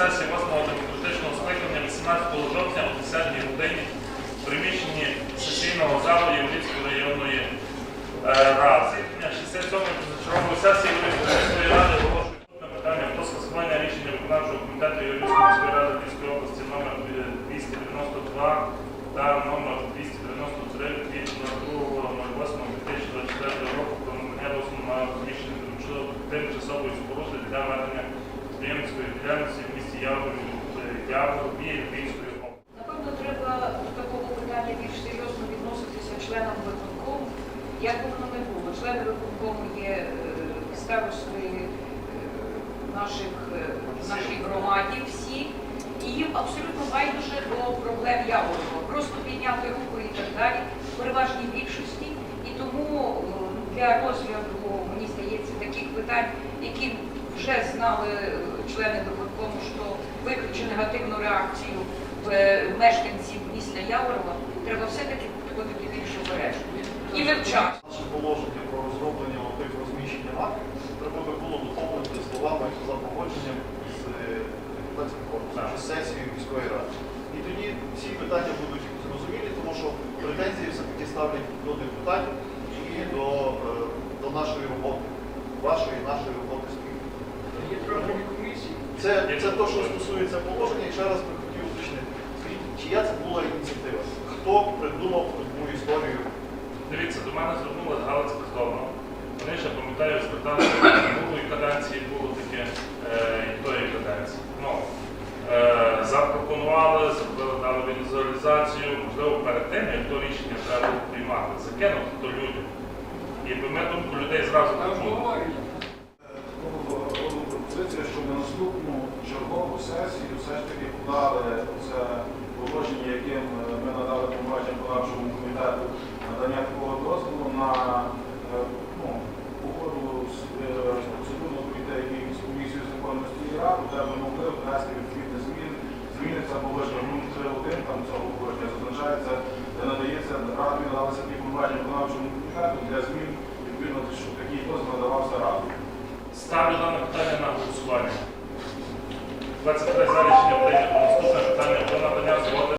сесії 8-го демократичного скликання 18 жовтня о 10 годині в приміщенні сесійного залу Європейської районної е, ради. 67-ї позачергової сесії Європейської міської ради оголошують на питання про скасування рішення виконавчого комітету міської ради Львівської області номер 292 та номер 293 від 2.08.2024 року про надання дозволу на розміщення тимчасової споруди для ведення підприємницької діяльності в місті Яворі, Яворі, Львівської області. Напевно, треба до такого питання більш серйозно відноситися членам виконкому. Як воно не було, члени виконкому є е, старости е, наших, е, нашій громаді всі, і їм абсолютно байдуже до проблем Яворова. Просто підняти руку і так далі, в переважній більшості. І тому е, для розгляду, мені здається, таких питань, які вже знали е, члени виконкому, що викличе негативну реакцію е, мешканців міста Яворова, треба все-таки підходити більш обережно і вивчати. Наше положення про розроблення тих розміщення актів треба би було доповнити словами за погодженням з е, депутатським корпусом чи з сесією міської ради. І тоді всі питання будуть зрозумілі, тому що претензії все-таки ставлять до депутатів і до, до нашої роботи, вашої нашої роботи Це, це те, що стосується положення, і ще раз би хотів уточнити. Скажіть, чия це була ініціатива? Хто придумав таку історію? Дивіться, до мене звернулася Галицька здобна. Вони ще пам'ятаю, зверталися минулої каденції було таке е, і тої каденції. Ну, е, запропонували, зробили дали візуалізацію, можливо, перед тим, як то рішення треба було приймати, закинути то людям. І ми думку людей зразу Там почули. обговорення. Такого роду пропозиція, щоб на наступну чергову сесію все ж таки подали це положення, яким е, ми надали повноваження виконавчому комітету надання такого дозволу на е, ну, угоду з е, процедурно пройти якісь комісію законності і раду, де ми могли внести відповідні зміни. Зміни це положення пункт 3.1, там цього положення зазначається, надається раді надалися такі повноваження виконавчому комітету для змін, відповідно, щоб такий дозвіл надавався раду. Ставлю дане питання на голосування. 23 за рішення прийнято. Наступне питання про надання згоди